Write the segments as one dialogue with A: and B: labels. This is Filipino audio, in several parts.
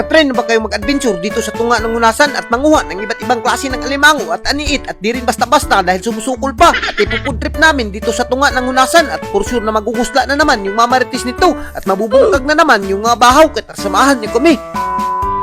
A: Nakatry na ba kayo mag-adventure dito sa tunga ng unasan at manguha ng iba't ibang klase ng alimango at aniit at di rin basta-basta dahil sumusukol pa at ipupud trip namin dito sa tunga ng unasan at for sure na magugusla na naman yung mamaritis nito at mabubungkag na naman yung mga bahaw kaya samahan niyo kami.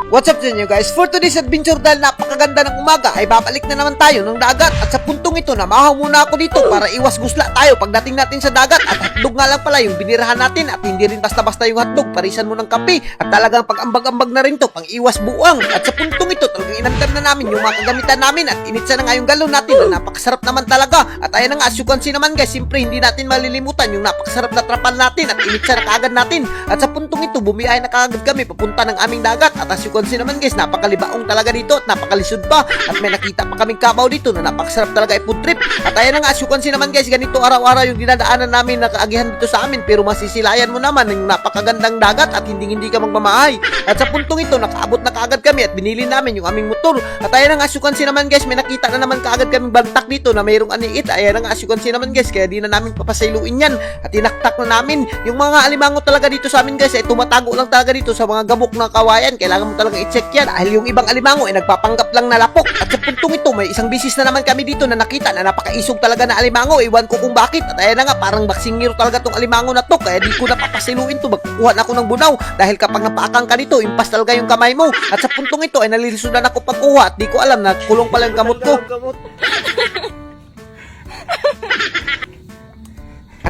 A: What's up sa inyo guys? For today's adventure dahil napakaganda ng umaga ay babalik na naman tayo ng dagat. At sa puntong ito namahaw muna ako dito para iwas gusla tayo pagdating natin sa dagat. At hotdog nga lang pala yung binirahan natin at hindi rin basta-basta yung hotdog. Parisan mo ng kape at talagang pag-ambag-ambag na rin to pang iwas buwang. At sa puntong ito talagang inandam na namin yung mga kagamitan namin at initsa na nga yung galon natin na napakasarap naman talaga. At ayan na nga as you can see naman guys siyempre hindi natin malilimutan yung napakasarap na trapal natin at initsa na kaagad natin. At sa puntong ito bumiyahe na kaagad kami papunta ng aming dagat. At as you see naman guys. Napakalibaong talaga dito at napakalisod pa. At may nakita pa kaming kabaw dito na napakasarap talaga i-food trip. At ayan na nga as you can naman guys. Ganito araw-araw yung dinadaanan namin na kaagihan dito sa amin. Pero masisilayan mo naman ng napakagandang dagat at hindi hindi ka magmamahay at sa puntong ito nakaabot na kaagad kami at binili namin yung aming motor. At ayan na nga as you can naman guys. May nakita na naman kaagad kaming bantak dito na mayroong aniit. Ayan na nga as you can naman guys. Kaya di na namin papasailuin yan. At tinaktak na namin. Yung mga alimango talaga dito sa amin guys ay tumatago lang talaga dito sa mga gabok ng kawayan. Kailangan mo talaga i-check yan. Dahil yung ibang alimango ay nagpapanggap lang na lapok. At sa puntong ito may isang bisis na naman kami dito na nakita na napakaisog talaga na alimango. Iwan ko kung bakit. At ayan na nga parang baksingiro talaga tong alimango na to. Kaya di ko na papasiluin to. Magkukuha na ako ng bunaw. Dahil kapag napaakang ka dito impas talaga yung kamay mo. At sa puntong ito ay nalilisudan ako pagkuha. At di ko alam na kulong pala yung kamot ko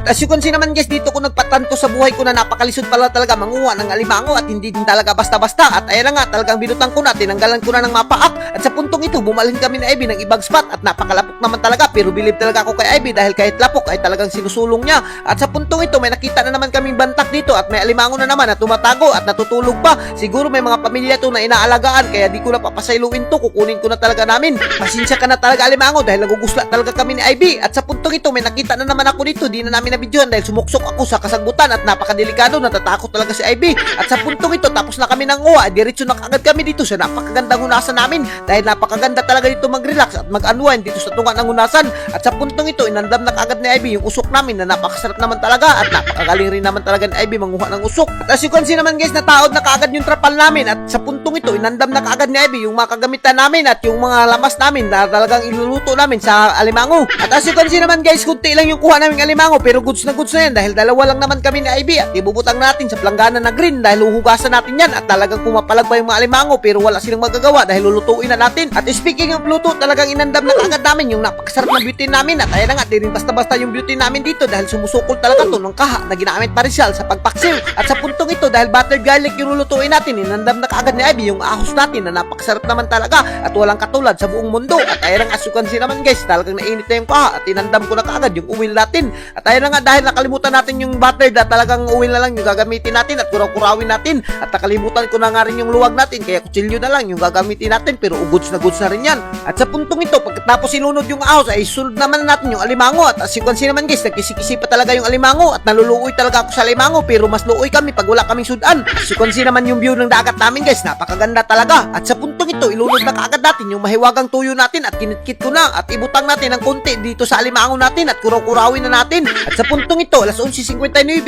A: as you can see naman guys, dito ko nagpatanto sa buhay ko na napakalisod pala talaga manguha ng alimango at hindi din talaga basta-basta. At ayan na nga, talagang binutang ko na, tinanggalan ko na ng mapaak. At sa puntong ito, bumalhin kami na Ivy ng ibang spot at napakalapok naman talaga. Pero believe talaga ako kay Ivy dahil kahit lapok ay talagang sinusulong niya. At sa puntong ito, may nakita na naman kaming bantak dito at may alimango na naman na tumatago at natutulog pa. Siguro may mga pamilya to na inaalagaan kaya di ko na papasailuin to, kukunin ko na talaga namin. Pasensya ka na talaga alimango dahil nagugusla talaga kami ni Ivy. At sa puntong ito, may nakita na naman ako dito, di na namin nabidyohan dahil sumuksok ako sa kasagbutan at napakadelikado, natatakot talaga si Ivy. At sa puntong ito, tapos na kami ng uwa, diretso na kagad kami dito sa napakagandang hunasan namin dahil napakaganda talaga dito mag-relax at mag-unwind dito sa tunga ng hunasan. At sa puntong ito, inandam na kagad ni Ivy yung usok namin na napakasarap naman talaga at napakagaling rin naman talaga ni Ivy manguha ng usok. At as you can see naman guys, nataod na kagad yung trapal namin at sa puntong ito, inandam na kagad ni Ivy yung mga namin at yung mga lamas namin na talagang iluluto namin sa alimango. At as you can see naman guys, kunti lang yung kuha namin alimango pero goods na goods na yan dahil dalawa lang naman kami ni Ivy at ibubutang natin sa planggana na green dahil huhugasan natin yan at talagang pumapalag pa yung mga alimango pero wala silang magagawa dahil lulutuin na natin. At speaking of luto, talagang inandam na kagad namin yung napakasarap na beauty namin at ayan na nga, di rin basta-basta yung beauty namin dito dahil sumusukol talaga to ng kaha na ginamit pa siya sa pagpaksiw. At sa puntong ito, dahil buttered garlic yung lulutuin natin, inandam na kaagad ni Ivy yung ahos natin na napakasarap naman talaga at walang katulad sa buong mundo. At ayan na nga, asukan si naman guys, talagang nainit na yung kaha at inandam ko na kaagad yung uwil natin. At ayan na nga, dahil nakalimutan natin yung butter na talagang uwil na lang yung gagamitin natin at kuraw-kurawin natin. At nakalimutan ko na nga rin yung luwag natin, kaya kutsilyo na lang yung gagamitin natin pero ugods na goods na rin yan. At sa puntong ito, pagkatapos sinunod yung ahos, ay sunod naman natin yung alimango. At as you can see naman guys, nagkisi-kisi pa talaga yung alimango at naluluoy talaga ako sa alimango pero mas luoy kami pag wala kaming sudan. As you can see naman yung view ng dagat namin guys, napakaganda talaga. At sa puntong ito, ilunod na kaagad natin yung mahiwagang tuyo natin at kinitkit ko na at ibutang natin ng konti dito sa alimango natin at kuraw-kurawin na natin. At sa puntong ito, alas 11.59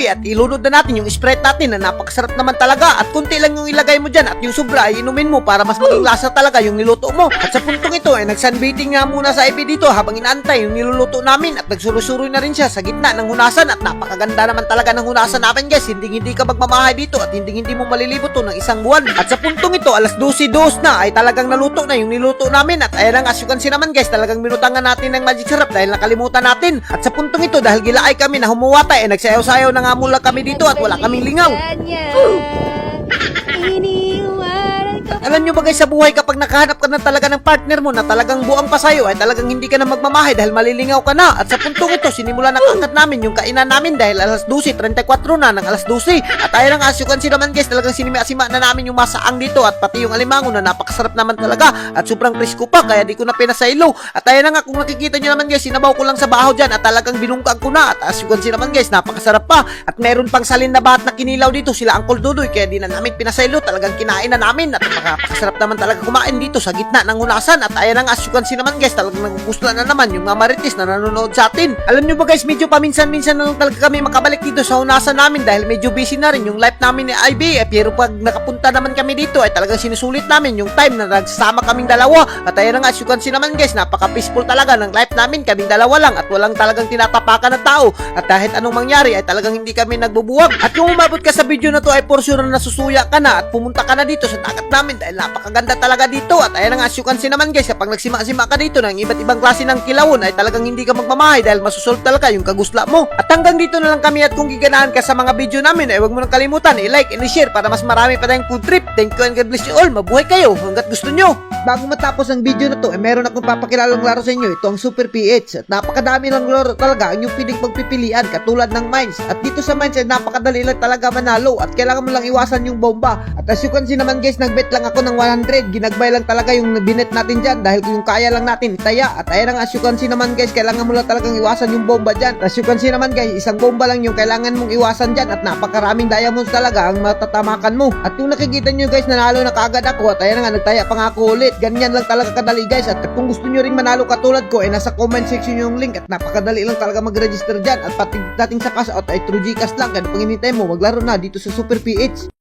A: at ilunod na natin yung Sprite natin na napakasarap naman talaga at konti lang yung ilagay mo dyan at yung sobra ay inumin mo para mas maging lasa talaga yung niluto mo. At sa puntong ito ay nagsunbathing nga muna sa IP dito habang inaantay yung niluluto namin at nagsurusuroy na rin siya sa gitna ng hunasan at napakaganda naman talaga ng hunasan namin guys. Hindi hindi ka magmamahay dito at hindi hindi mo malilibot to ng isang buwan. At sa puntong ito alas 12 na ay talagang naluto na yung niluto namin at ayan ang as you can see naman guys talagang binutangan natin ng magic syrup dahil nakalimutan natin. At sa puntong ito dahil gilaay kami na humuwata eh nagsayaw-sayaw na nga mula kami dito at wala kaming lingaw.
B: Iniwanan ka
A: Alam nyo ba guys sa buhay kapag nakahanap ka na talaga ng partner mo na talagang buang pa sa'yo ay talagang hindi ka na magmamahay dahil malilingaw ka na. At sa puntong ito, sinimula na kaagad namin yung kainan namin dahil alas 12.34 na ng alas 12. At ayun nga, as you can see naman guys, talagang sinima-sima na namin yung masaang dito at pati yung alimango na napakasarap naman talaga at sobrang presko pa kaya di ko na pinasaylo. At ayun na nga, kung nakikita nyo naman guys, sinabaw ko lang sa bahaw dyan at talagang binungkag ko na. At as you can see naman guys, napakasarap pa. At meron pang salin na bat na kinilaw dito sila Uncle Dudoy kaya di na namin pinasaylo. Talagang kinain na namin at napakasarap naman talaga kumain dito sa gitna ng ulasan. At ayan na nga as you can see naman guys talagang nagugustuhan na naman yung mga marites na nanonood sa atin. Alam nyo ba guys medyo paminsan-minsan na lang talaga kami makabalik dito sa unasan namin dahil medyo busy na rin yung life namin ni IB eh, pero pag nakapunta naman kami dito ay talagang sinusulit namin yung time na nagsama kaming dalawa. At ayan na nga as you can see naman guys napaka-peaceful talaga ng life namin. Kaming dalawa lang at walang talagang tinatapakan na tao. At kahit anong mangyari ay talagang hindi kami nagbubuwag. At kung umabot ka sa video na to ay for na nasusuya ka na at pumunta ka na dito sa dagat namin dahil napakaganda talaga dito at ayan na nga as you can see naman guys kapag nagsima-sima ka dito ng iba't ibang klase ng kilawon ay talagang hindi ka magmamahay dahil masusolve talaga yung kagusla mo at hanggang dito na lang kami at kung giganahan ka sa mga video namin ay huwag mo nang kalimutan i-like and i-share para mas marami pa tayong food trip thank you and God bless you all mabuhay kayo hanggat gusto nyo Bago matapos ang video na to, eh, meron akong papakilalang laro sa inyo. Ito ang Super PH. At napakadami lang laro talaga ang yung piling pagpipilian katulad ng Mines. At dito sa Mines, eh, napakadali lang talaga manalo. At kailangan mo lang iwasan yung bomba. At as you can see naman guys, nagbet ako ng 100. Ginagbay lang talaga yung binet natin dyan dahil yung kaya lang natin itaya. At ayan nga, as you can see naman guys, kailangan mo lang talagang iwasan yung bomba dyan. As you can see naman guys, isang bomba lang yung kailangan mong iwasan dyan. At napakaraming diamonds talaga ang matatamakan mo. At yung nakikita nyo guys, nanalo na kaagad ako. At ayan nga, nagtaya pa nga ako ulit. Ganyan lang talaga kadali guys. At kung gusto nyo rin manalo katulad ko, eh nasa comment section yung link. At napakadali lang talaga mag-register dyan. At pati dating sa cash out ay through Gcash lang. Kaya pag mo, maglaro na dito sa Super PH.